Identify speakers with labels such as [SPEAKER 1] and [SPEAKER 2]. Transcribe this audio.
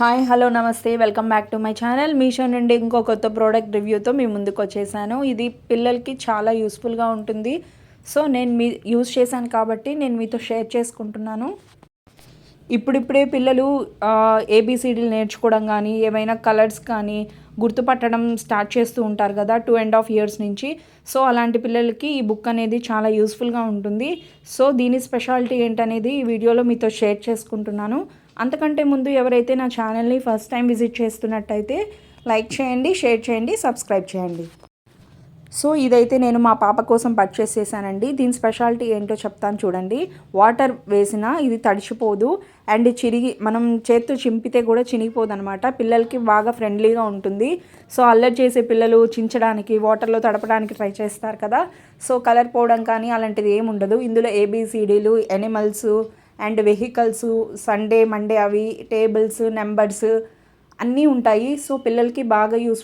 [SPEAKER 1] Hi hello namaste welcome back to my channel. Meesho నుండి ఇంకో కొత్త ప్రోడక్ట్ రివ్యూతో మీ ముందుకు వచ్చేసాను. ఇది పిల్లలకి చాలా యూస్ఫుల్గా ఉంటుంది. సో నేను మీ యూజ్ చేశాను కాబట్టి నేను మీతో షేర్ చేసుకుంటున్నాను. ఇప్పుడిప్పుడే పిల్లలు ఏబిసిడీలు నేర్చుకోవడం కానీ ఏమైనా కలర్స్ కానీ గుర్తుపట్టడం స్టార్ట్ చేస్తూ ఉంటారు కదా టూ అండ్ హాఫ్ ఇయర్స్ నుంచి. సో అలాంటి పిల్లలకి ఈ బుక్ అనేది చాలా యూస్ఫుల్గా ఉంటుంది. సో దీని స్పెషాలిటీ ఏంటనేది ఈ వీడియోలో మీతో షేర్ చేసుకుంటున్నాను. అంతకంటే ముందు ఎవరైతే నా ఛానల్ని ఫస్ట్ టైం విజిట్ చేస్తున్నట్టయితే లైక్ చేయండి షేర్ చేయండి సబ్స్క్రైబ్ చేయండి. సో ఇదైతే నేను మా పాప కోసం పర్చేస్ చేశానండి. దీని స్పెషాలిటీ ఏంటో చెప్తాను చూడండి. వాటర్ వేసిన ఇది తడిచిపోదు. అండ్ చిరిగి మనం చేత్తో చింపితే కూడా చినిగిపోదు అనమాట పిల్లలకి బాగా ఫ్రెండ్లీగా ఉంటుంది. సో అల్లరి చేసే పిల్లలు చించడానికి వాటర్లో తడపడానికి ట్రై చేస్తారు కదా. సో కలర్ పోవడం కానీ అలాంటిది ఏమి ఉండదు. ఇందులో ఏబీసీడీలు animals and vehicles Sunday Monday అవి టేబుల్స్ నెంబర్స్ అన్నీ ఉంటాయి. సో పిల్లలకి బాగా యూస్